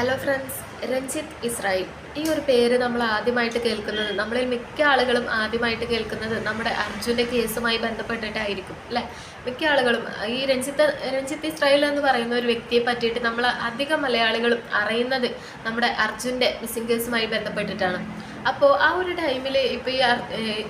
Hello friends Ranjith Israel ഈ ഒരു പേര് നമ്മൾ ആദ്യമായിട്ട് കേൾക്കുന്നത് നമ്മളിൽ മിക്ക ആളുകളും ആദ്യമായിട്ട് കേൾക്കുന്നത് നമ്മുടെ അർജുന്റെ കേസുമായി ബന്ധപ്പെട്ടിട്ടായിരിക്കും അല്ലേ? മിക്ക ആളുകളും ഈ രഞ്ജിത്ത് രഞ്ജിത്ത് ഇസ്രായേൽ എന്ന് പറയുന്ന ഒരു വ്യക്തിയെ പറ്റിയിട്ട് നമ്മൾ അധികം മലയാളികളും അറിയുന്നത് നമ്മുടെ അർജുന്റെ മിസ്സിംഗ് കേസുമായി ബന്ധപ്പെട്ടിട്ടാണ്. അപ്പോൾ ആ ഒരു ടൈമിൽ ഇപ്പോൾ ഈ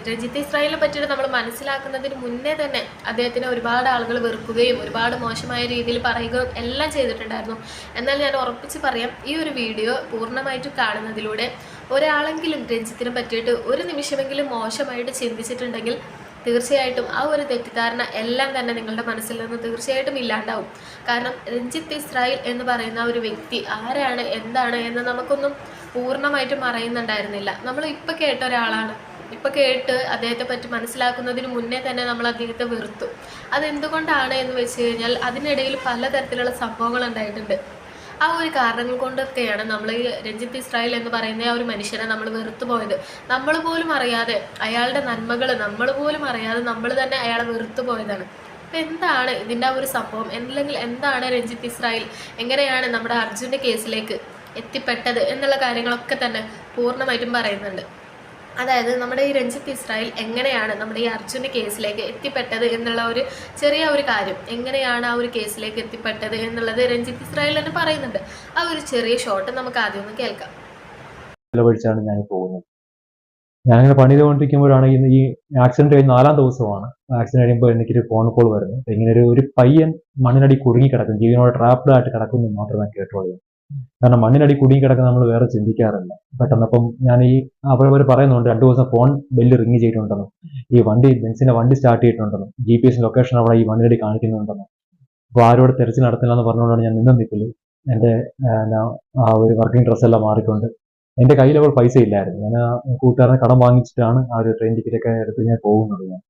രജിത്ത് ഇസ്രായേലിനെ പറ്റിയിട്ട് നമ്മൾ മനസ്സിലാക്കുന്നതിന് മുന്നേ തന്നെ അദ്ദേഹത്തിനെ ഒരുപാട് ആളുകൾ വെറുക്കുകയും ഒരുപാട് മോശമായ രീതിയിൽ പറയുകയും എല്ലാം ചെയ്തിട്ടുണ്ടായിരുന്നു. എന്നാൽ ഞാൻ ഉറപ്പിച്ച് പറയാം ഈ ഒരു വീഡിയോ പൂർണമായിട്ട് കാണുന്നതിലൂടെ ഒരാളെങ്കിലും രഞ്ജിത്തിനെ പറ്റിയിട്ട് ഒരു നിമിഷമെങ്കിലും മോശമായിട്ട് ചിന്തിച്ചിട്ടുണ്ടെങ്കിൽ തീർച്ചയായിട്ടും ആ ഒരു തെറ്റിദ്ധാരണ എല്ലാം തന്നെ നിങ്ങളുടെ മനസ്സിൽ നിന്ന് തീർച്ചയായിട്ടും ഇല്ലാണ്ടാവും. കാരണം രഞ്ജിത്ത് ഇസ്രായേൽ എന്ന് പറയുന്ന ഒരു വ്യക്തി ആരാണ് എന്താണ് എന്ന് നമുക്കൊന്നും പൂർണമായിട്ടും അറിയുന്നുണ്ടായിരുന്നില്ല നമ്മൾ ഇപ്പം കേട്ട ഒരാളാണ്. ഇപ്പം കേട്ട് അദ്ദേഹത്തെ പറ്റി മനസ്സിലാക്കുന്നതിന് മുന്നേ തന്നെ നമ്മൾ അദ്ദേഹത്തെ വെറുത്തു. അതെന്തുകൊണ്ടാണ് എന്ന് വെച്ച് കഴിഞ്ഞാൽ അതിനിടയിൽ പലതരത്തിലുള്ള സംഭവങ്ങൾ ഉണ്ടായിട്ടുണ്ട്. ആ ഒരു കാരണങ്ങൾ കൊണ്ടൊക്കെയാണ് നമ്മൾ ഈ രഞ്ജിത്ത് ഇസ്രായേൽ എന്ന് പറയുന്ന ആ ഒരു മനുഷ്യനെ നമ്മൾ വെറുത്തു പോയത് നമ്മൾ പോലും അറിയാതെ അയാളുടെ നന്മകൾ നമ്മൾ പോലും അറിയാതെ നമ്മൾ തന്നെ അയാളെ വെറുത്തു പോയതാണ് അപ്പം എന്താണ് ഇതിന്റെ ആ ഒരു സംഭവം? അല്ലെങ്കിൽ എന്താണ് രഞ്ജിത്ത് ഇസ്രായേൽ എങ്ങനെയാണ് നമ്മുടെ അർജുന്റെ കേസിലേക്ക് എത്തിപ്പെട്ടത് എന്നുള്ള കാര്യങ്ങളൊക്കെ തന്നെ പൂർണമായിട്ടും പറയുന്നുണ്ട്. അതായത് നമ്മുടെ ഈ രഞ്ജിത്ത് ഇസ്രായേൽ എങ്ങനെയാണ് നമ്മുടെ ഈ അർജുന്റെ കേസിലേക്ക് എത്തിപ്പെട്ടത് എന്നുള്ള ഒരു ചെറിയ ഒരു കാര്യം. എങ്ങനെയാണ് ആ ഒരു കേസിലേക്ക് എത്തിപ്പെട്ടത് എന്നുള്ളത് രഞ്ജിത്ത് ഇസ്രായേൽ തന്നെ പറയുന്നുണ്ട്. ആ ഒരു ചെറിയ ഷോട്ട് നമുക്ക് ആദ്യം ഒന്ന് കേൾക്കാം. ചെലവഴിച്ചാണ് ഞാൻ പോകുന്നത്. ഞാനിങ്ങനെ പണി ചെയ്തുകൊണ്ടിരിക്കുമ്പോഴാണ് ഈ ആക്സിഡന്റ് കഴിഞ്ഞ് നാലാം ദിവസമാണ്. ആക്സിഡന്റ് കഴിയുമ്പോൾ എനിക്കൊരു ഫോൺ കോൾ വരുന്നു. ഇങ്ങനെ ഒരു ഒരു പയ്യൻ മണ്ണിനടി കുടുങ്ങി കിടക്കും ജീവനോട് ട്രാപ്ഡ് ആയിട്ട് കിടക്കുന്നു മാത്രമേ കേട്ടോളൂ കാരണം മണ്ണിനടി കുടുങ്ങി കിടക്കാൻ നമ്മൾ വേറെ ചിന്തിക്കാറില്ല. പെട്ടെന്ന് അപ്പം ഞാൻ ഈ അവരവർ പറയുന്നുണ്ട് രണ്ടു ദിവസം ഫോൺ ബെല്ല് റിങ് ചെയ്തിട്ടുണ്ടെന്നും. ഈ വണ്ടി ബെൻസിന്റെ വണ്ടി സ്റ്റാർട്ട് ചെയ്തിട്ടുണ്ടെന്നും. ജി പി എസ് ലൊക്കേഷൻ അവിടെ ഈ മണ്ണിനടി കാണിക്കുന്നുണ്ടെന്നും. അപ്പോൾ ആരോട് തെരച്ചിൽ നടത്തില്ല എന്ന് പറഞ്ഞുകൊണ്ടാണ് ഞാൻ നിന്നും നിൽക്കൽ എന്റെ ആ, ഒരു വർക്കിംഗ് ഡ്രസ്സെല്ലാം മാറിക്കൊണ്ട് എന്റെ കയ്യിൽ അവൾ പൈസ ഇല്ലായിരുന്നു. ഞാൻ കൂട്ടുകാരനെ കടം വാങ്ങിച്ചിട്ടാണ് ആ ഒരു ട്രെയിൻ ടിക്കറ്റ് ഒക്കെ എടുത്ത് ഞാൻ പോകുന്നത് ഞാൻ.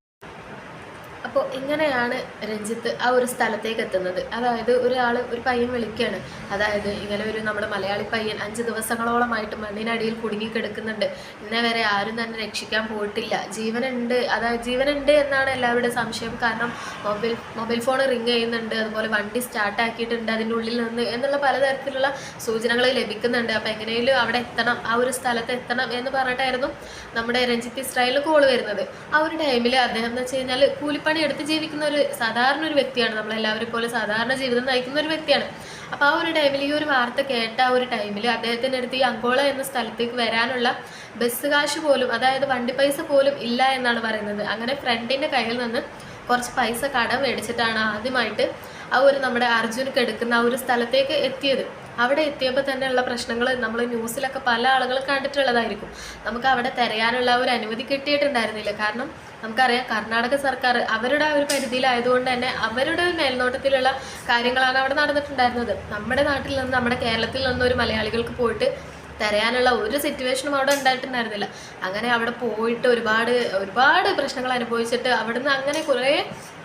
അപ്പോൾ എങ്ങനെയാണ് രഞ്ജിത്ത് ആ ഒരു സ്ഥലത്തേക്ക് എത്തുന്നത്? അതായത് ഒരാൾ ഒരു പയ്യൻ വിളിക്കുകയാണ് അതായത് ഇങ്ങനെ ഒരു നമ്മുടെ മലയാളി പയ്യൻ അഞ്ച് ദിവസങ്ങളോളമായിട്ട് മണ്ണിനടിയിൽ കുടുങ്ങി കിടക്കുന്നുണ്ട്. ഇന്നേ വരെ ആരും തന്നെ രക്ഷിക്കാൻ പോയിട്ടില്ല. ജീവനുണ്ട്. അതായത് ജീവനുണ്ട് എന്നാണ് എല്ലാവരുടെ സംശയം. കാരണം മൊബൈൽ മൊബൈൽ ഫോൺ റിങ് ചെയ്യുന്നുണ്ട്. അതുപോലെ വണ്ടി സ്റ്റാർട്ട് ആക്കിയിട്ടുണ്ട് അതിന്റെ ഉള്ളിൽ നിന്ന് എന്നുള്ള പലതരത്തിലുള്ള സൂചനകൾ ലഭിക്കുന്നുണ്ട്. അപ്പോൾ എങ്ങനെയും അവിടെ എത്തണം. ആ ഒരു സ്ഥലത്ത് എത്തണം എന്ന് പറഞ്ഞിട്ടായിരുന്നു നമ്മുടെ രഞ്ജിത്ത് ഇസ്രായേലിൽ കോൾ വരുന്നത്. ആ ഒരു ടൈമിൽ അദ്ദേഹം എന്ന് വെച്ച് കഴിഞ്ഞാൽ കൂലിപ്പണി എടുത്ത് ജീവിക്കുന്ന ഒരു സാധാരണ ഒരു വ്യക്തിയാണ്. നമ്മളെല്ലാവരും പോലെ സാധാരണ ജീവിതം നയിക്കുന്ന ഒരു വ്യക്തിയാണ്. അപ്പോൾ ആ ഒരു ടൈമിൽ ഈ ഒരു വാർത്ത കേട്ട ആ ഒരു ടൈമിൽ അദ്ദേഹത്തിന്റെ അടുത്ത് ഈ അങ്കോള എന്ന സ്ഥലത്തേക്ക് വരാനുള്ള ബസ് കാശ് പോലും അതായത് വണ്ടി പൈസ പോലും ഇല്ല എന്നാണ് പറയുന്നത്. അങ്ങനെ ഫ്രണ്ടിന്റെ കയ്യിൽ നിന്ന് കുറച്ച് പൈസ കടം മേടിച്ചിട്ടാണ് ആദ്യമായിട്ട് ആ ഒരു നമ്മുടെ അർജുനക്ക് എടുക്കുന്ന ആ ഒരു സ്ഥലത്തേക്ക് എത്തിയത്. അവിടെ എത്തിയപ്പോൾ തന്നെയുള്ള പ്രശ്നങ്ങൾ നമ്മൾ ന്യൂസിലൊക്കെ പല ആളുകളും കണ്ടിട്ടുള്ളതായിരിക്കും. നമുക്ക് അവിടെ തിരയാനുള്ള ഒരു അനുമതി കിട്ടിയിട്ടുണ്ടായിരുന്നില്ല. കാരണം നമുക്കറിയാം കർണാടക സർക്കാർ അവരുടെ ആ ഒരു പരിധിയിലായതുകൊണ്ട് തന്നെ അവരുടെ മേൽനോട്ടത്തിലുള്ള കാര്യങ്ങളാണ് അവിടെ നടന്നിട്ടുണ്ടായിരുന്നത്. നമ്മുടെ നാട്ടിൽ നിന്ന് നമ്മുടെ കേരളത്തിൽ നിന്ന് ഒരു മലയാളികൾക്ക് പോയിട്ട് തരയാനുള്ള ഒരു സിറ്റുവേഷനും അവിടെ ഉണ്ടായിട്ടുണ്ടായിരുന്നില്ല. അങ്ങനെ അവിടെ പോയിട്ട് ഒരുപാട് ഒരുപാട് പ്രശ്നങ്ങൾ അനുഭവിച്ചിട്ട് അവിടുന്ന് അങ്ങനെ കുറേ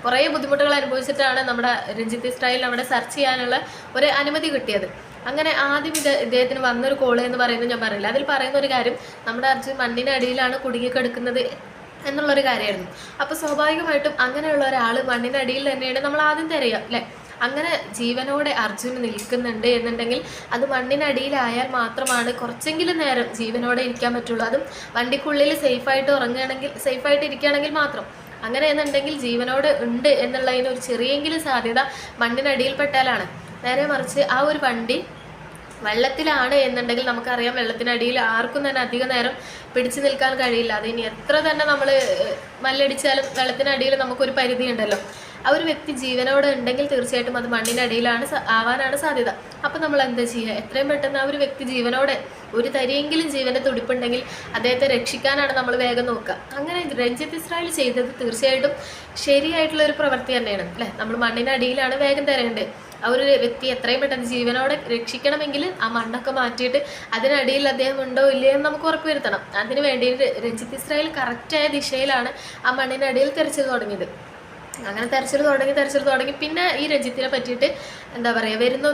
കുറേ ബുദ്ധിമുട്ടുകൾ അനുഭവിച്ചിട്ടാണ് നമ്മുടെ രഞ്ജിത്ത് സ്റ്റൈലിൽ അവിടെ സെർച്ച് ചെയ്യാനുള്ള ഒരു അനുമതി കിട്ടിയത്. അങ്ങനെ ആദ്യം ഇത് ഇദ്ദേഹത്തിന് വന്നൊരു കോൾ എന്ന് പറയുന്നത് ഞാൻ പറയില്ല അതിൽ പറയുന്ന ഒരു കാര്യം നമ്മുടെ അർജുൻ മണ്ണിനടിയിലാണ് കുടുങ്ങിക്കിടക്കുന്നത് എന്നുള്ളൊരു കാര്യമായിരുന്നു. അപ്പോൾ സ്വാഭാവികമായിട്ടും അങ്ങനെയുള്ള ഒരാൾ മണ്ണിനടിയിൽ തന്നെയാണ് നമ്മൾ ആദ്യം തിരയുക അല്ലേ? അങ്ങനെ ജീവനോടെ അർജുൻ നിൽക്കുന്നുണ്ട് എന്നുണ്ടെങ്കിൽ അത് മണ്ണിനടിയിലായാൽ മാത്രമാണ് കുറച്ചെങ്കിലും നേരം ജീവനോടെ ഇരിക്കാൻ പറ്റുള്ളൂ. അതും വണ്ടിക്കുള്ളിൽ സേഫായിട്ട് ഉറങ്ങുകയാണെങ്കിൽ സേഫായിട്ട് ഇരിക്കുകയാണെങ്കിൽ മാത്രം. അങ്ങനെ എന്നുണ്ടെങ്കിൽ ജീവനോടെ ഉണ്ട് എന്നുള്ളതിന് ഒരു ചെറിയെങ്കിലും സാധ്യത മണ്ണിനടിയിൽപ്പെട്ടാലാണ് നേരെ മറിച്ച് ആ ഒരു വണ്ടി വെള്ളത്തിലാണ് എന്നുണ്ടെങ്കിൽ നമുക്കറിയാം വെള്ളത്തിനടിയിൽ ആർക്കും തന്നെ അധിക നേരം പിടിച്ചു നിൽക്കാൻ കഴിയില്ല. അത് ഇനി എത്ര തന്നെ നമ്മൾ മല്ലടിച്ചാലും വെള്ളത്തിനടിയിൽ നമുക്കൊരു പരിധി ഉണ്ടല്ലോ ആ ഒരു വ്യക്തി ജീവനോടെ ഉണ്ടെങ്കിൽ തീർച്ചയായിട്ടും അത് മണ്ണിനടിയിലാണ് ആവാനാണ് സാധ്യത. അപ്പം നമ്മൾ എന്താ ചെയ്യുക എത്രയും പെട്ടെന്ന് ആ ഒരു വ്യക്തി ജീവനോടെ ഒരു തരിയെങ്കിലും ജീവന്റെ തുടിപ്പുണ്ടെങ്കിൽ അദ്ദേഹത്തെ രക്ഷിക്കാനാണ് നമ്മൾ വേഗം നോക്കുക. അങ്ങനെ രഞ്ജിത്ത് ഇസ്രായേൽ ചെയ്തത് തീർച്ചയായിട്ടും ശരിയായിട്ടുള്ള ഒരു പ്രവൃത്തി തന്നെയാണ് അല്ലേ? നമ്മൾ മണ്ണിനടിയിലാണ് വേഗം തരേണ്ടത്. ആ ഒരു വ്യക്തി എത്രയും പെട്ടെന്ന് ജീവനോടെ രക്ഷിക്കണമെങ്കിൽ ആ മണ്ണൊക്കെ മാറ്റിയിട്ട് അതിനടിയിൽ അദ്ദേഹം ഉണ്ടോ ഇല്ലയോ എന്ന് നമുക്ക് ഉറപ്പ് വരുത്തണം. അതിന് വേണ്ടി രഞ്ജിത്ത് ഇസ്രായേൽ കറക്റ്റായ ദിശയിലാണ് ആ മണ്ണിനടിയിൽ തെരച്ചിൽ തുടങ്ങിയത്. അങ്ങനെ തെരച്ചിൽ തുടങ്ങി തെരച്ചിൽ തുടങ്ങി. പിന്നെ ഈ രഞ്ജിത്തിനെ പറ്റിയിട്ട് എന്താ പറയുക വരുന്ന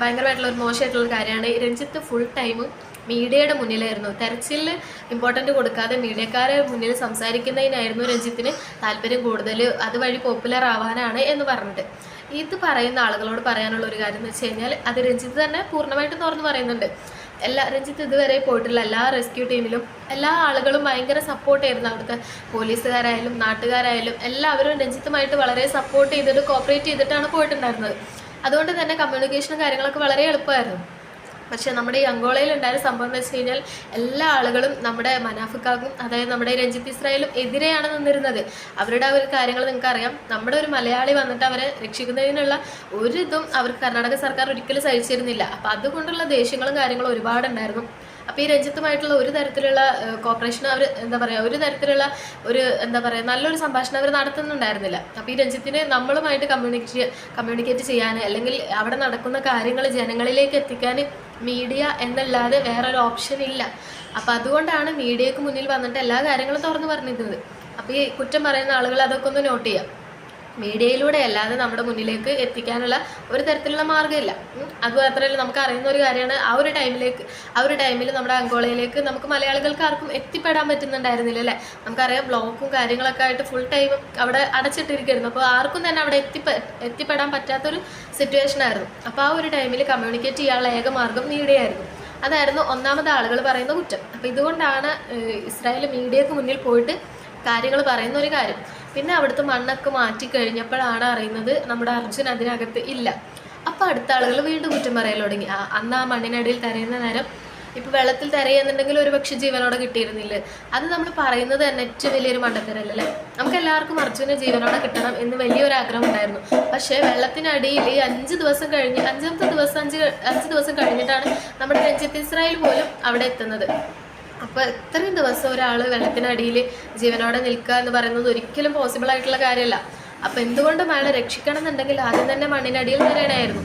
ഭയങ്കരമായിട്ടുള്ള ഒരു മോശമായിട്ടുള്ള കാര്യമാണ്. രഞ്ജിത്ത് ഫുൾ ടൈം മീഡിയയുടെ മുന്നിലായിരുന്നു. തെരച്ചിലിൽ ഇമ്പോർട്ടന്റ് കൊടുക്കാതെ മീഡിയക്കാരെ മുന്നിൽ സംസാരിക്കുന്നതിനായിരുന്നു രഞ്ജിത്തിന് താല്പര്യം കൂടുതൽ. അതുവഴി പോപ്പുലർ ആവാനാണ് എന്ന് പറഞ്ഞിട്ട്. ഇത് പറയുന്ന ആളുകളോട് പറയാനുള്ള ഒരു കാര്യം എന്ന് വെച്ച് കഴിഞ്ഞാൽ അത് രഞ്ജിത്ത് തന്നെ പൂർണമായിട്ടും തുറന്ന് പറയുന്നുണ്ട്. എല്ലാ രഞ്ജിത്ത് ഇതുവരെ പോയിട്ടുള്ള എല്ലാ റെസ്ക്യൂ ടീമിലും എല്ലാ ആളുകളും ഭയങ്കര സപ്പോർട്ട് ചെയ്യുന്നു അവിടുത്തെ പോലീസുകാരായാലും നാട്ടുകാരായാലും എല്ലാവരും രഞ്ജിത്തുമായിട്ട് വളരെ സപ്പോർട്ട് ചെയ്തിട്ട് കോപ്പറേറ്റ് ചെയ്തിട്ടാണ് പോയിട്ടുണ്ടായിരുന്നത്. അതുകൊണ്ട് തന്നെ കമ്മ്യൂണിക്കേഷനും കാര്യങ്ങളൊക്കെ വളരെ എളുപ്പമായിരുന്നു. പക്ഷേ നമ്മുടെ ഈ അങ്കോളയിൽ ഉണ്ടായ സംഭവം എന്ന് വെച്ച് കഴിഞ്ഞാൽ എല്ലാ ആളുകളും നമ്മുടെ മനാഫിക്കാക്കും അതായത് നമ്മുടെ രഞ്ജിത്ത് ഇസ്രായേലും എതിരെയാണ് നിന്നിരുന്നത്. അവരുടെ ആ ഒരു കാര്യങ്ങൾ നിങ്ങൾക്ക് അറിയാം നമ്മുടെ ഒരു മലയാളി വന്നിട്ട് അവരെ രക്ഷിക്കുന്നതിനുള്ള ഒരു ഇതും അവർക്ക് കർണാടക സർക്കാർ ഒരിക്കലും സഹിച്ചിരുന്നില്ല. അപ്പം അതുകൊണ്ടുള്ള ദേഷ്യങ്ങളും കാര്യങ്ങളും ഒരുപാടുണ്ടായിരുന്നു അപ്പോൾ ഈ രഞ്ജിത്തുമായിട്ടുള്ള ഒരു തരത്തിലുള്ള കോപ്പറേഷൻ അവർ എന്താ പറയുക ഒരു തരത്തിലുള്ള ഒരു എന്താ പറയുക നല്ലൊരു സംഭാഷണം അവർ നടത്തുന്നുണ്ടായിരുന്നില്ല. അപ്പോൾ ഈ രഞ്ജിത്തിനെ നമ്മളുമായിട്ട് കമ്മ്യൂണിക്കേറ്റ് കമ്മ്യൂണിക്കേറ്റ് ചെയ്യാൻ അല്ലെങ്കിൽ അവിടെ നടക്കുന്ന കാര്യങ്ങൾ ജനങ്ങളിലേക്ക് എത്തിക്കാൻ മീഡിയ എന്നല്ലാതെ വേറൊരു ഓപ്ഷൻ ഇല്ല. അപ്പം അതുകൊണ്ടാണ് മീഡിയക്ക് മുന്നിൽ വന്നിട്ട് എല്ലാ കാര്യങ്ങളും തുറന്നു പറഞ്ഞിരുന്നത്. അപ്പോൾ ഈ കുറ്റം പറയുന്ന ആളുകൾ അതൊക്കെ ഒന്ന് നോട്ട് ചെയ്യാം. മീഡിയയിലൂടെ അല്ലാതെ നമ്മുടെ മുന്നിലേക്ക് എത്തിക്കാനുള്ള ഒരു തരത്തിലുള്ള മാർഗമില്ല. അത് മാത്രമല്ല നമുക്ക് അറിയുന്ന ഒരു കാര്യമാണ് ആ ഒരു ടൈമിലേക്ക് ആ ഒരു ടൈമിൽ നമ്മുടെ അങ്കോളയിലേക്ക് നമുക്ക് മലയാളികൾക്ക് ആർക്കും എത്തിപ്പെടാൻ പറ്റുന്നുണ്ടായിരുന്നില്ല അല്ലേ? നമുക്കറിയാം ബ്ലോക്കും കാര്യങ്ങളൊക്കെ ആയിട്ട് ഫുൾ ടൈം അവിടെ അടച്ചിട്ടിരിക്കുന്നു അപ്പോൾ ആർക്കും തന്നെ അവിടെ എത്തിപ്പെ എത്തിപ്പെടാൻ പറ്റാത്തൊരു സിറ്റുവേഷൻ ആയിരുന്നു. അപ്പോൾ ആ ഒരു ടൈമിൽ കമ്മ്യൂണിക്കേറ്റ് ചെയ്യാനുള്ള ഏക മാർഗം മീഡിയയായിരുന്നു. അതായിരുന്നു ഒന്നാമത് ആളുകൾ പറയുന്ന കുറ്റം. അപ്പോൾ ഇതുകൊണ്ടാണ് ഇസ്രായേൽ മീഡിയക്ക് മുന്നിൽ പോയിട്ട് കാര്യങ്ങൾ പറയുന്ന ഒരു കാര്യം. പിന്നെ അവിടുത്തെ മണ്ണൊക്കെ മാറ്റി കഴിഞ്ഞപ്പോഴാണ് അറിയുന്നത് നമ്മുടെ അർജുൻ അതിനകത്ത് ഇല്ല. അപ്പോൾ അടുത്ത ആളുകൾ വീണ്ടും കുറ്റം പറയാൻ തുടങ്ങി. അന്ന് ആ മണ്ണിനടിയിൽ തരയുന്ന നേരം ഇപ്പോൾ വെള്ളത്തിൽ തരയുന്നുണ്ടെങ്കിൽ ഒരു പക്ഷെ ജീവനോടെ കിട്ടിയിരുന്നില്ല? അത് നമ്മൾ പറയുന്നത് തന്നെ ഏറ്റവും വലിയൊരു മണ്ടത്തരല്ലേ? നമുക്ക് എല്ലാവർക്കും അർജുനെ ജീവനോടെ കിട്ടണം എന്ന് വലിയൊരു ആഗ്രഹം ഉണ്ടായിരുന്നു. പക്ഷേ വെള്ളത്തിനടിയിൽ ഈ അഞ്ച് ദിവസം കഴിഞ്ഞ് അഞ്ചാമത്തെ ദിവസം അഞ്ച് അഞ്ച് ദിവസം കഴിഞ്ഞിട്ടാണ് നമ്മുടെ രഞ്ജിത്ത് ഇസ്രായേൽ പോലും അവിടെ എത്തുന്നത്. അപ്പോൾ എത്രയും ദിവസം ഒരാൾ വെള്ളത്തിനടിയിൽ ജീവനോടെ നിൽക്കുക എന്ന് പറയുന്നത് ഒരിക്കലും പോസിബിൾ ആയിട്ടുള്ള കാര്യമല്ല. അപ്പോൾ എന്തുകൊണ്ടും അയാളെ രക്ഷിക്കണം എന്നുണ്ടെങ്കിൽ ആദ്യം തന്നെ മണ്ണിനടിയിൽ തരയണമായിരുന്നു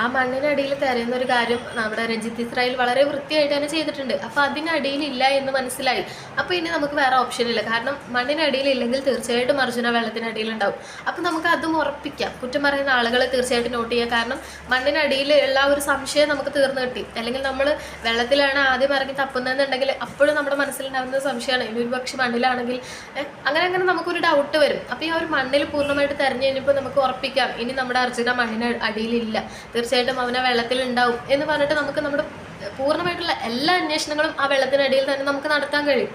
ആ മണ്ണിനടിയിൽ തരുന്ന ഒരു കാര്യം നമ്മുടെ രഞ്ജിത്ത് ഇസ്രായേൽ വളരെ വൃത്തിയായിട്ട് തന്നെ ചെയ്തിട്ടുണ്ട്. അപ്പോൾ അതിനടിയിലില്ല എന്ന് മനസ്സിലായി. അപ്പോൾ ഇനി നമുക്ക് വേറെ ഓപ്ഷൻ ഇല്ല. കാരണം മണ്ണിനടിയിലില്ലെങ്കിൽ തീർച്ചയായിട്ടും അർജുന വെള്ളത്തിനടിയിലുണ്ടാവും അപ്പോൾ നമുക്ക് അതും ഉറപ്പിക്കാം. കുറ്റം പറയുന്ന ആളുകളെ തീർച്ചയായിട്ടും നോട്ട് ചെയ്യുക കാരണം മണ്ണിനടിയിൽ ഉള്ള ഒരു സംശയം നമുക്ക് തീർന്നു കിട്ടി. അല്ലെങ്കിൽ നമ്മൾ വെള്ളത്തിലാണ് ആദ്യം ഇറങ്ങി തപ്പുന്നതെന്നുണ്ടെങ്കിൽ അപ്പോഴും നമ്മുടെ മനസ്സിലുണ്ടാകുന്ന സംശയമാണ്. ഇനി ഒരു പക്ഷെ മണ്ണിലാണെങ്കിൽ അങ്ങനെ അങ്ങനെ നമുക്കൊരു ഡൗട്ട് വരും. അപ്പോൾ ഈ ഒരു മണ്ണിൽ പൂർണമായിട്ട് തെരഞ്ഞു കഴിഞ്ഞപ്പോൾ നമുക്ക് ഉറപ്പിക്കാം. ഇനി നമ്മുടെ അർജുന മണ്ണിന് അടിയിലില്ല തീർച്ചയായിട്ടും അവനെ വെള്ളത്തിലുണ്ടാവും എന്ന് പറഞ്ഞിട്ട് നമുക്ക് നമ്മുടെ പൂർണമായിട്ടുള്ള എല്ലാ അന്വേഷണങ്ങളും ആ വെള്ളത്തിനടിയിൽ തന്നെ നമുക്ക് നടത്താൻ കഴിയും.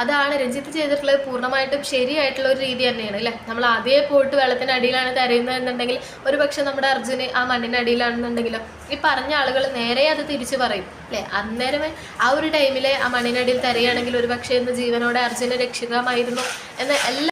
അതാണ് രഞ്ജിത്ത് ചെയ്തിട്ടുള്ളത് പൂർണമായിട്ടും ശരിയായിട്ടുള്ള ഒരു രീതി തന്നെയാണ് അല്ലേ? നമ്മൾ ആദ്യമേ പോയിട്ട് അടിയിലാണ് തരയുന്നത് എന്നുണ്ടെങ്കിൽ ഒരു പക്ഷെ നമ്മുടെ അർജുന് ആ മണ്ണിനടിയിലാണെന്നുണ്ടെങ്കിലും ഈ പറഞ്ഞ ആളുകൾ നേരെ അത് തിരിച്ചു പറയും അല്ലേ? അന്നേരമേ ആ ഒരു ടൈമിലെ ആ മണ്ണിനടിയിൽ തരയാണെങ്കിൽ ഒരു പക്ഷേ ഇന്ന് ജീവനോടെ അർജുനെ രക്ഷിതമായിരുന്നു എന്ന എല്ലാ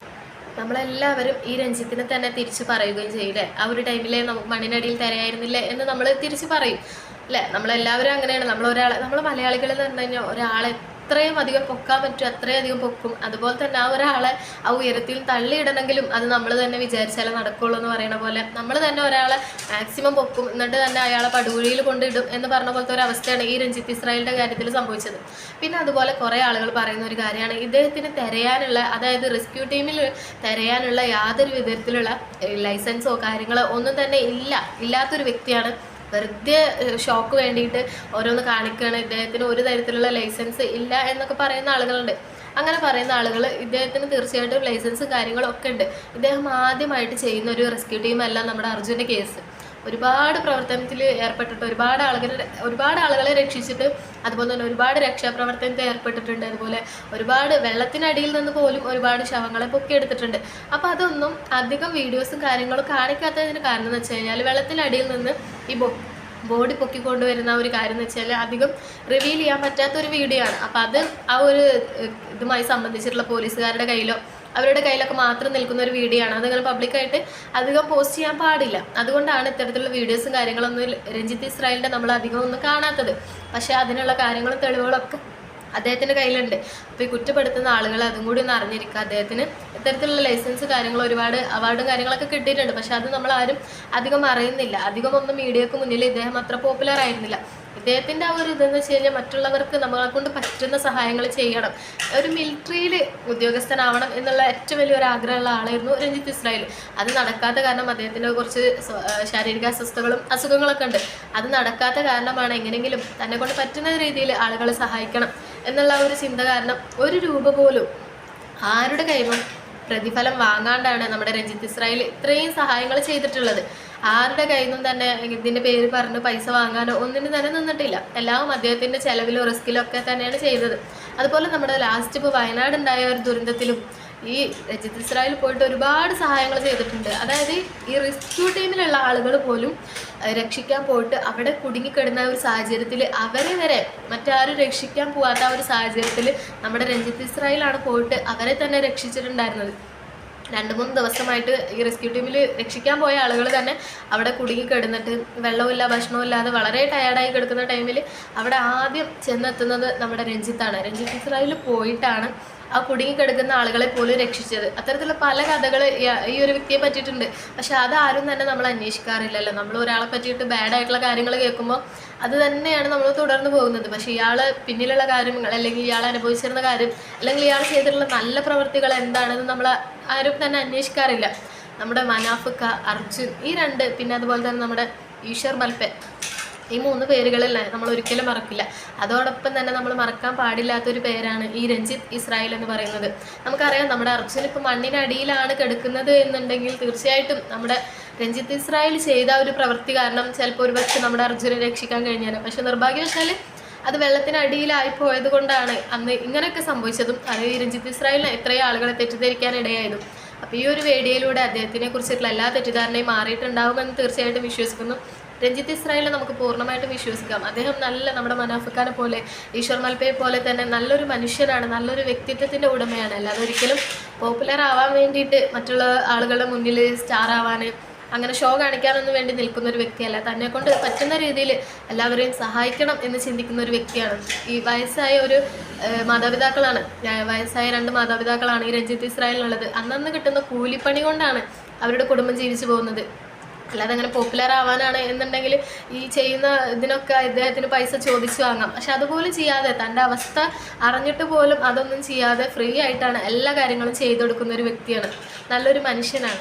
നമ്മളെല്ലാവരും ഈ രഞ്ജിത്തിനെ തന്നെ തിരിച്ചു പറയുകയും ചെയ്യില്ലേ? ആ ഒരു ടൈമിലെ നമുക്ക് മണ്ണിനടിയിൽ തരയായിരുന്നില്ലേ എന്ന് നമ്മൾ തിരിച്ചു പറയും. അല്ലേ? നമ്മളെല്ലാവരും അങ്ങനെയാണ്. നമ്മൾ ഒരാളെ നമ്മൾ മലയാളികൾ എന്ന് പറഞ്ഞു കഴിഞ്ഞാൽ ഒരാളെ എത്രയും അധികം പൊക്കാൻ പറ്റും അത്രയും അധികം പൊക്കും. അതുപോലെ തന്നെ ആ ഒരാളെ ആ ഉയരത്തിൽ തള്ളിയിടണമെങ്കിലും അത് നമ്മൾ തന്നെ വിചാരിച്ചാലേ നടക്കുള്ളൂ എന്ന് പറയുന്ന പോലെ. നമ്മൾ തന്നെ ഒരാളെ മാക്സിമം പൊക്കും. എന്നിട്ട് തന്നെ അയാളെ പടുകുഴിയിൽ കൊണ്ടിടും എന്ന് പറഞ്ഞ പോലത്തെ ഒരു അവസ്ഥയാണ് ഈ രഞ്ജിത്ത് ഇസ്രായേലിന്റെ കാര്യത്തിൽ സംഭവിച്ചത്. പിന്നെ അതുപോലെ കുറേ ആളുകൾ പറയുന്ന ഒരു കാര്യമാണ് ഇദ്ദേഹത്തിന് തിരയാനുള്ള അതായത് റെസ്ക്യൂ ടീമിൽ തിരയാനുള്ള യാതൊരു വിധത്തിലുള്ള ലൈസൻസോ കാര്യങ്ങളോ ഒന്നും തന്നെ ഇല്ല. ഇല്ലാത്തൊരു വ്യക്തിയാണ് വെറുതെ ഷോക്ക് വേണ്ടിയിട്ട് ഓരോന്ന് കാണിക്കുകയാണ് ഇദ്ദേഹത്തിന് ഒരു തരത്തിലുള്ള ലൈസൻസ് ഇല്ല എന്നൊക്കെ പറയുന്ന ആളുകളുണ്ട്. അങ്ങനെ പറയുന്ന ആളുകൾ ഇദ്ദേഹത്തിന് തീർച്ചയായിട്ടും ലൈസൻസ് കാര്യങ്ങളൊക്കെ ഉണ്ട്. ഇദ്ദേഹം ആദ്യമായിട്ട് ചെയ്യുന്ന ഒരു റെസ്ക്യൂ ടീമല്ല നമ്മുടെ അർജുന്റെ കേസ് ഒരുപാട് പ്രവർത്തനത്തിൽ ഏർപ്പെട്ടിട്ട് ഒരുപാട് ആളുകളെ ഒരുപാട് ആളുകളെ രക്ഷിച്ചിട്ട് അതുപോലെ തന്നെ ഒരുപാട് രക്ഷാപ്രവർത്തനത്തിൽ ഏർപ്പെട്ടിട്ടുണ്ട്. അതുപോലെ ഒരുപാട് വെള്ളത്തിനടിയിൽ നിന്ന് പോലും ഒരുപാട് ശവങ്ങളെ പൊക്കിയെടുത്തിട്ടുണ്ട്. അപ്പോൾ അതൊന്നും അധികം വീഡിയോസും കാര്യങ്ങളും കാണിക്കാത്തതിന് കാരണം എന്ന് വെച്ച് കഴിഞ്ഞാൽ വെള്ളത്തിനടിയിൽ നിന്ന് ഈ ബോഡി പൊക്കിക്കൊണ്ടുവരുന്ന ഒരു കാര്യം എന്ന് വെച്ചാൽ അധികം റിവീൽ ചെയ്യാൻ പറ്റാത്ത ഒരു വീഡിയോ ആണ്. അപ്പോൾ അത് ആ ഒരു ഇതുമായി സംബന്ധിച്ചിട്ടുള്ള പോലീസുകാരുടെ കയ്യിലോ അവരുടെ കയ്യിലൊക്കെ മാത്രം നിൽക്കുന്ന ഒരു വീഡിയോ ആണ്. അതങ്ങനെ പബ്ലിക്കായിട്ട് അധികം പോസ്റ്റ് ചെയ്യാൻ പാടില്ല. അതുകൊണ്ടാണ് ഇത്തരത്തിലുള്ള വീഡിയോസും കാര്യങ്ങളൊന്നും രഞ്ജിത്ത് ഇസ്രായേലിന്റെ നമ്മൾ അധികം ഒന്നും കാണാത്തത്. പക്ഷേ അതിനുള്ള കാര്യങ്ങളും തെളിവുകളൊക്കെ അദ്ദേഹത്തിന്റെ കയ്യിലുണ്ട്. അപ്പോൾ ഈ കുറ്റപ്പെടുത്തുന്ന ആളുകൾ അതും കൂടി ഒന്ന് അറിഞ്ഞിരിക്കുക. അദ്ദേഹത്തിന് ഇത്തരത്തിലുള്ള ലൈസൻസ് കാര്യങ്ങൾ ഒരുപാട് അവാർഡും കാര്യങ്ങളൊക്കെ കിട്ടിയിട്ടുണ്ട്. പക്ഷേ അത് നമ്മൾ ആരും അധികം അറിയുന്നില്ല. അധികം ഒന്നും മീഡിയക്ക് മുന്നിൽ ഇദ്ദേഹം അത്ര പോപ്പുലർ ആയിരുന്നില്ല. ഇദ്ദേഹത്തിന്റെ ആ ഒരു ഇതെന്ന് വെച്ച് കഴിഞ്ഞാൽ മറ്റുള്ളവർക്ക് നമ്മളെ കൊണ്ട് പറ്റുന്ന സഹായങ്ങൾ ചെയ്യണം. ഒരു മിലിറ്ററിയിൽ ഉദ്യോഗസ്ഥനാവണം എന്നുള്ള ഏറ്റവും വലിയൊരു ആഗ്രഹമുള്ള ആളായിരുന്നു രഞ്ജിത്ത് ഇസ്രായേൽ. അത് നടക്കാത്ത കാരണം അദ്ദേഹത്തിന് കുറച്ച് ശാരീരിക അസ്വസ്ഥകളും അസുഖങ്ങളൊക്കെ ഉണ്ട്. അത് നടക്കാത്ത കാരണമാണ് എങ്ങനെയെങ്കിലും തന്നെ കൊണ്ട് പറ്റുന്ന രീതിയിൽ ആളുകളെ സഹായിക്കണം എന്നുള്ള ഒരു ചിന്ത കാരണം ഒരു രൂപ പോലും ആരുടെ കൈവും പ്രതിഫലം വാങ്ങാണ്ടാണ് നമ്മുടെ രഞ്ജിത്ത് ഇസ്രായേൽ ഇത്രയും സഹായങ്ങൾ ചെയ്തിട്ടുള്ളത്. ആരുടെ കയ്യിൽ നിന്നും തന്നെ ഇതിന്റെ പേര് പറഞ്ഞ് പൈസ വാങ്ങാനോ ഒന്നിനും തന്നെ നിന്നിട്ടില്ല. എല്ലാം അദ്ദേഹത്തിന്റെ ചെലവിലും റിസ്കിലോ ഒക്കെ തന്നെയാണ് ചെയ്തത്. അതുപോലെ നമ്മുടെ ലാസ്റ്റ് ഇപ്പോൾ വയനാട് ഉണ്ടായ ഒരു ദുരന്തത്തിലും ഈ രജിത് ഇസ്രായേൽ പോയിട്ട് ഒരുപാട് സഹായങ്ങൾ ചെയ്തിട്ടുണ്ട്. അതായത് ഈ റെസ്ക്യൂ ടീമിലുള്ള ആളുകൾ പോലും രക്ഷിക്കാൻ പോയിട്ട് അവിടെ കുടുങ്ങിക്കിടന്ന ഒരു സാഹചര്യത്തിൽ അവരെ വരെ മറ്റാരും രക്ഷിക്കാൻ പോകാത്ത ഒരു സാഹചര്യത്തിൽ നമ്മുടെ രഞ്ജിത്ത് ഇസ്രായേലാണ് പോയിട്ട് അവരെ തന്നെ രക്ഷിച്ചിട്ടുണ്ടായിരുന്നത്. രണ്ട് മൂന്ന് ദിവസമായിട്ട് ഈ റെസ്ക്യൂ ടീമിൽ രക്ഷിക്കാൻ പോയ ആളുകൾ തന്നെ അവിടെ കുടുങ്ങി കിടന്നിട്ട് വെള്ളമില്ല ഭക്ഷണവും ഇല്ലാതെ വളരെ ടയർഡായി കിടക്കുന്ന ടൈമിൽ അവിടെ ആദ്യം ചെന്നെത്തുന്നത് നമ്മുടെ രഞ്ജിത്താണ്. രഞ്ജിത്ത് ഇസ്രായേൽ പോയിട്ടാണ് ആ കുടുങ്ങി കിടക്കുന്ന ആളുകളെ പോലും രക്ഷിച്ചത്. അത്തരത്തിലുള്ള പല കഥകൾ ഈ ഒരു വ്യക്തിയെ പറ്റിയിട്ടുണ്ട്. പക്ഷെ അതാരും തന്നെ നമ്മൾ അന്വേഷിക്കാറില്ലല്ലോ. നമ്മൾ ഒരാളെ പറ്റിയിട്ട് ബാഡായിട്ടുള്ള കാര്യങ്ങൾ കേൾക്കുമ്പോൾ അത് തന്നെയാണ് നമ്മൾ തുടർന്ന് പോകുന്നത്. പക്ഷേ ഇയാൾ പിന്നിലുള്ള കാര്യങ്ങൾ അല്ലെങ്കിൽ ഇയാൾ അനുഭവിച്ചിരുന്ന കാര്യം അല്ലെങ്കിൽ ഇയാൾ ചെയ്തിട്ടുള്ള നല്ല പ്രവൃത്തികൾ എന്താണെന്ന് നമ്മൾ ആരും തന്നെ അന്വേഷിക്കാറില്ല. നമ്മുടെ മനാഫുക്ക അർജുൻ ഈ രണ്ട് പിന്നെ അതുപോലെ തന്നെ നമ്മുടെ ഈശ്വർ മൽപ്പെ ഈ മൂന്ന് പേരുകളല്ല? നമ്മൾ ഒരിക്കലും മറക്കില്ല. അതോടൊപ്പം തന്നെ നമ്മൾ മറക്കാൻ പാടില്ലാത്തൊരു പേരാണ് ഈ രഞ്ജിത്ത് ഇസ്രായേൽ എന്ന് പറയുന്നത്. നമുക്കറിയാം നമ്മുടെ അർജുൻ ഇപ്പോൾ മണ്ണിനടിയിലാണ് കിടക്കുന്നത് എന്നുണ്ടെങ്കിൽ തീർച്ചയായിട്ടും നമ്മുടെ രഞ്ജിത്ത് ഇസ്രായേൽ ചെയ്ത ഒരു പ്രവൃത്തി കാരണം ചിലപ്പോൾ ഒരുപക്ഷെ നമ്മുടെ അർജുനെ രക്ഷിക്കാൻ കഴിഞ്ഞാൽ പക്ഷെ നിർഭാഗ്യവശാൽ അത് വെള്ളത്തിനടിയിലായി പോയത് കൊണ്ടാണ് അന്ന് ഇങ്ങനെയൊക്കെ സംഭവിച്ചതും. അത് രഞ്ജിത്ത് ഇസ്രായേലിനെ എത്രയോ ആളുകളെ തെറ്റിദ്ധരിക്കാൻ ഇടയായതും അപ്പോൾ ഈ ഒരു വീഡിയോയിലൂടെ അദ്ദേഹത്തിനെ കുറിച്ചിട്ടുള്ള എല്ലാ തെറ്റിദ്ധാരണയും മാറിയിട്ടുണ്ടാവുമെന്ന് തീർച്ചയായിട്ടും വിശ്വസിക്കുന്നു. രഞ്ജിത്ത് ഇസ്രായേലിനെ നമുക്ക് പൂർണമായിട്ടും വിശ്വസിക്കാം. അദ്ദേഹം നല്ല നമ്മുടെ മനാഫക്കാനെ പോലെ ഈശ്വർ മൽപ്പയെ പോലെ തന്നെ നല്ലൊരു മനുഷ്യനാണ് നല്ലൊരു വ്യക്തിത്വത്തിന്റെ ഉടമയാണ്. അല്ലാതെ ഒരിക്കലും പോപ്പുലർ ആവാൻ വേണ്ടിയിട്ട് മറ്റുള്ള ആളുകളുടെ മുന്നിൽ സ്റ്റാർ ആവാൻ അങ്ങനെ ഷോ കാണിക്കാനൊന്നും വേണ്ടി നിൽക്കുന്ന ഒരു വ്യക്തിയല്ല. തന്നെ കൊണ്ട് പറ്റുന്ന രീതിയിൽ എല്ലാവരെയും സഹായിക്കണം എന്ന് ചിന്തിക്കുന്ന ഒരു വ്യക്തിയാണ്. ഈ വയസ്സായ ഒരു മാതാപിതാക്കളാണ്. വയസ്സായ രണ്ട് മാതാപിതാക്കളാണ് ഈ രഞ്ജിത്ത് ഇസ്രായേലിനുള്ളത്. അന്നന്ന് കിട്ടുന്ന കൂലിപ്പണി കൊണ്ടാണ് അവരുടെ കുടുംബം ജീവിച്ചു പോകുന്നത്. അല്ലാതെ അങ്ങനെ പോപ്പുലർ ആവാനാണ് എന്നുണ്ടെങ്കിൽ ഈ ചെയ്യുന്ന ഇതിനൊക്കെ ഇദ്ദേഹത്തിന് പൈസ ചോദിച്ചു വാങ്ങാം. പക്ഷെ അതുപോലും ചെയ്യാതെ തന്റെ അവസ്ഥ അറിഞ്ഞിട്ട് പോലും അതൊന്നും ചെയ്യാതെ ഫ്രീ ആയിട്ടാണ് എല്ലാ കാര്യങ്ങളും ചെയ്തു കൊടുക്കുന്ന ഒരു വ്യക്തിയാണ്. നല്ലൊരു മനുഷ്യനാണ്.